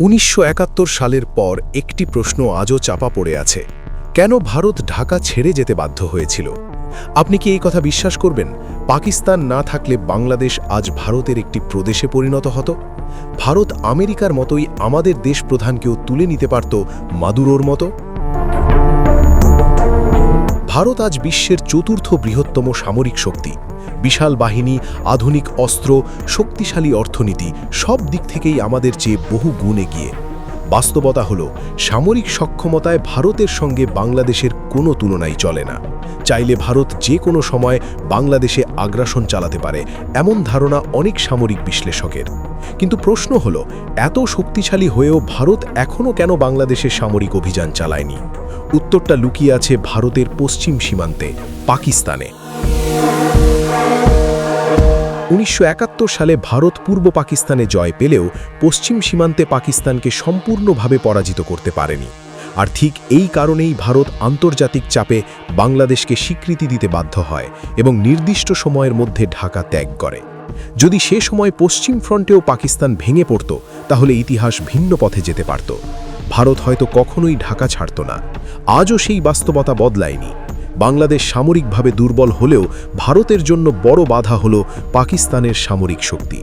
উনিশশো একাত্তর সালের পর একটি প্রশ্ন আজও চাপা পড়ে আছে। কেন ভারত ঢাকা ছেড়ে যেতে বাধ্য হয়েছিল? আপনি কি এই কথা বিশ্বাস করবেন? পাকিস্তান না থাকলে বাংলাদেশ আজ ভারতের একটি প্রদেশে পরিণত হতো? ভারত আমেরিকার মতোই আমাদের দেশ প্রধানকেও তুলে নিতে পারত মাদুরোর মতো? ভারত আজ বিশ্বের চতুর্থ বৃহত্তম সামরিক শক্তি। বিশাল বাহিনী, আধুনিক অস্ত্র, শক্তিশালী অর্থনীতি, সব দিক থেকেই আমাদের চেয়ে বহু গুণ এগিয়ে। বাস্তবতা হল, সামরিক সক্ষমতায় ভারতের সঙ্গে বাংলাদেশের কোনো তুলনাই চলে না। চাইলে ভারত যে কোনো সময় বাংলাদেশে আগ্রাসন চালাতে পারে, এমন ধারণা অনেক সামরিক বিশ্লেষকের। কিন্তু প্রশ্ন হল, এত শক্তিশালী হয়েও ভারত এখনও কেন বাংলাদেশে সামরিক অভিযান চালায়নি? উত্তরটা লুকিয়ে আছে ভারতের পশ্চিম সীমান্তে, পাকিস্তানে। উনিশশো একাত্তর সালে ভারত পূর্ব পাকিস্তানে জয় পেলেও পশ্চিম সীমান্তে পাকিস্তানকে সম্পূর্ণভাবে পরাজিত করতে পারেনি। আর ঠিক এই কারণেই ভারত আন্তর্জাতিক চাপে বাংলাদেশকে স্বীকৃতি দিতে বাধ্য হয় এবং নির্দিষ্ট সময়ের মধ্যে ঢাকা ত্যাগ করে। যদি সে সময় পশ্চিম ফ্রন্টেও পাকিস্তান ভেঙে পড়ত, তাহলে ইতিহাস ভিন্ন পথে যেতে পারত। ভারত হয়তো কখনোই ঢাকা ছাড়ত না। আজও সেই বাস্তবতা বদলায়নি। বাংলাদেশ সামরিকভাবে দুর্বল হলেও ভারতের জন্য বড় বাধা হল পাকিস্তানের সামরিক শক্তি।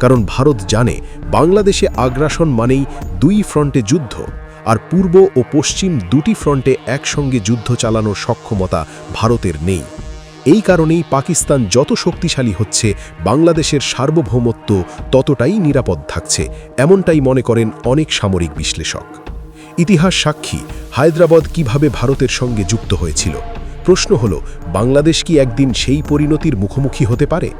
কারণ ভারত জানে বাংলাদেশে আগ্রাসন মানেই দুই ফ্রন্টে যুদ্ধ, আর পূর্ব ও পশ্চিম দুটি ফ্রন্টে একসঙ্গে যুদ্ধ চালানোর সক্ষমতা ভারতের নেই। এই কারণেই পাকিস্তান যত শক্তিশালী হচ্ছে, বাংলাদেশের সার্বভৌমত্ব ততটাই নিরাপদ থাকছে, এমনটাই মনে করেন অনেক সামরিক বিশ্লেষক। ইতিহাস সাক্ষী, হায়দ্রাবাদ কীভাবে ভারতের সঙ্গে যুক্ত হয়েছিল? প্রশ্ন হল, বাংলাদেশ কি একদিন সেই পরিণতির মুখোমুখি হতে পারে?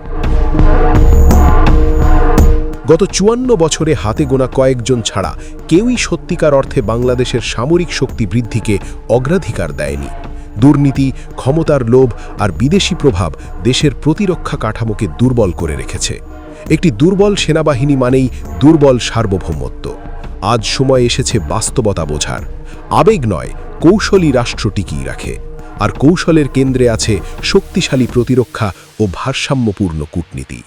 গত চুয়ান্ন বছরে হাতে গোনা কয়েকজন ছাড়া কেউই সত্যিকার অর্থে বাংলাদেশের সামরিক শক্তি বৃদ্ধিকে অগ্রাধিকার দেয়নি। দুর্নীতি, ক্ষমতার লোভ আর বিদেশি প্রভাব দেশের প্রতিরক্ষা কাঠামোকে দুর্বল করে রেখেছে। একটি দুর্বল সেনাবাহিনী মানেই দুর্বল সার্বভৌমত্ব। আজ সময় এসেছে বাস্তবতা বোঝার। আবেগ নয়, কৌশলী রাষ্ট্র টিকিয়ে রাখে। আর কৌশলের কেন্দ্রে আছে শক্তিশালী প্রতিরক্ষা ও ভারসাম্যপূর্ণ কূটনীতি।